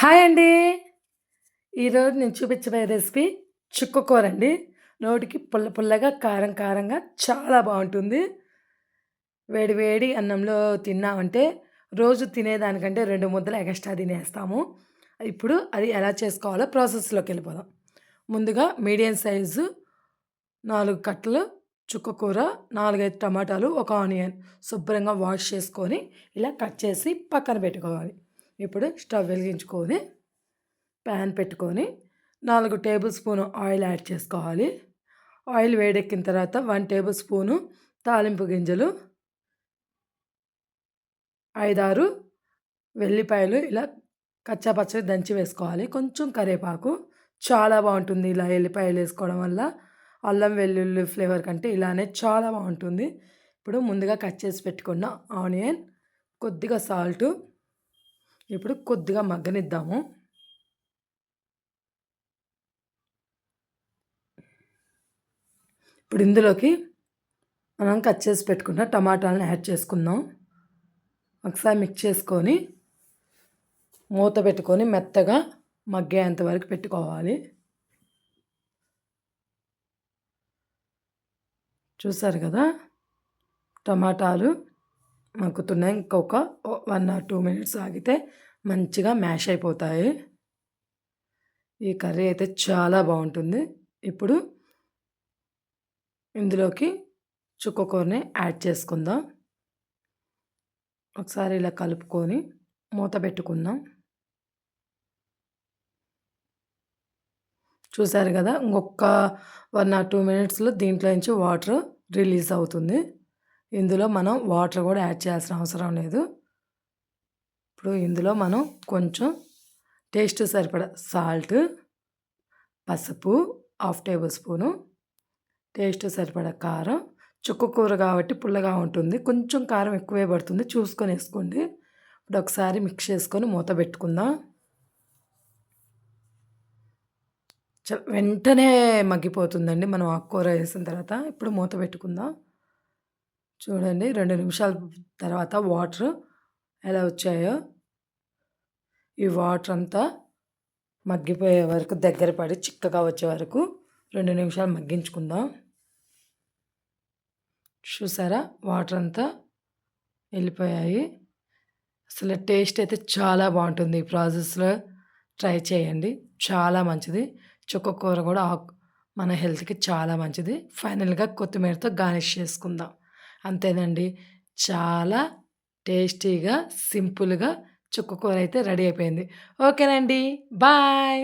Hi అండి. ఈరోజు నేను చూపించబోయే రెసిపీ చుక్కకూర అండి. నోటికి పుల్ల పుల్లగా కారం కారంగా చాలా బాగుంటుంది. వేడి వేడి అన్నంలో తిన్నామంటే రోజు తినేదానికంటే రెండు ముద్దలు ఎక్స్ట్రా తినేస్తాము. ఇప్పుడు అది ఎలా చేసుకోవాలో ప్రాసెస్లోకి వెళ్ళిపోదాం. ముందుగా మీడియం సైజు నాలుగు కట్టలు చుక్కకూర నాలుగైదు టమాటాలు ఒక ఆనియన్ శుభ్రంగా వాష్ చేసుకొని ఇలా కట్ చేసి పక్కన పెట్టుకోవాలి. ఇప్పుడు స్టవ్ వెలిగించుకొని ప్యాన్ పెట్టుకొని నాలుగు టేబుల్ స్పూన్ ఆయిల్ యాడ్ చేసుకోవాలి. ఆయిల్ వేడెక్కిన తర్వాత వన్ టేబుల్ స్పూను తాలింపు గింజలు ఐదారు వెల్లిపాయలు ఇలా కచ్చాపచ్చడి దంచి వేసుకోవాలి. కొంచెం కరివేపాకు చాలా బాగుంటుంది ఇలా ఎల్లిపాయలు వేసుకోవడం వల్ల. అల్లం వెల్లుల్లి ఫ్లేవర్ కంటే ఇలానే చాలా బాగుంటుంది. ఇప్పుడు ముందుగా కట్ చేసి పెట్టుకున్న ఆనియన్ కొద్దిగా సాల్టు ఇప్పుడు కొద్దిగా మగ్గనిద్దాము. ఇప్పుడు ఇందులోకి మనం కట్ చేసి పెట్టుకున్న టమాటాలను యాడ్ చేసుకుందాం. ఒకసారి మిక్స్ చేసుకొని మూత పెట్టుకొని మెత్తగా మగ్గేంత వరకు పెట్టుకోవాలి. చూసారు కదా? టమాటాలు మగ్గుతున్నాయి ఇంకొక వన్ ఆర్ టూ మినిట్స్ ఆగితే మంచిగా మ్యాష్ అయిపోతాయి. ఈ కర్రీ అయితే చాలా బాగుంటుంది. ఇప్పుడు ఇందులోకి చుక్కకూరని యాడ్ చేసుకుందాం. ఒకసారి ఇలా కలుపుకొని మూత పెట్టుకుందాం. చూసారు కదా ఇంకొక వన్ ఆర్ టూ మినిట్స్లో దీంట్లో నుంచి వాటర్ రిలీజ్ అవుతుంది. ఇందులో మనం వాటర్ కూడా యాడ్ చేయాల్సిన అవసరం లేదు. ఇప్పుడు ఇందులో మనం కొంచెం టేస్ట్ సరిపడ సాల్ట్ పసుపు హాఫ్ టేబుల్ స్పూను టేస్ట్ సరిపడ కారం చుక్క కూర కాబట్టి పుల్లగా ఉంటుంది. కొంచెం కారం ఎక్కువే పడుతుంది. చూసుకొని వేసుకోండి. ఇప్పుడు ఒకసారి మిక్స్ చేసుకొని మూత పెట్టుకుందాం. వెంటనే మగ్గిపోతుందండి. మనం ఆకుకూర వేసిన తర్వాత. ఇప్పుడు మూత పెట్టుకుందాం. చూడండి రెండు నిమిషాల తర్వాత వాటర్ ఎలా వచ్చాయో. ఈ వాటర్ అంతా మగ్గిపోయే వరకు దగ్గర పడి చిక్కగా వచ్చే వరకు రెండు నిమిషాలు మగ్గించుకుందాం. చూసారా? వాటర్ అంతా వెళ్ళిపోయాయి. అసలు టేస్ట్ అయితే చాలా బాగుంటుంది ఈ ప్రాసెస్లో. ట్రై చేయండి చాలా మంచిది. చుక్క కూర కూడా మన హెల్త్కి చాలా మంచిది. ఫైనల్గా కొత్తిమీరతో గార్నిష్ చేసుకుందాం. అంతేనండి. చాలా టేస్టీగా సింపుల్గా చుక్క కూర అయితే రెడీ అయిపోయింది. ఓకేనండి. బాయ్.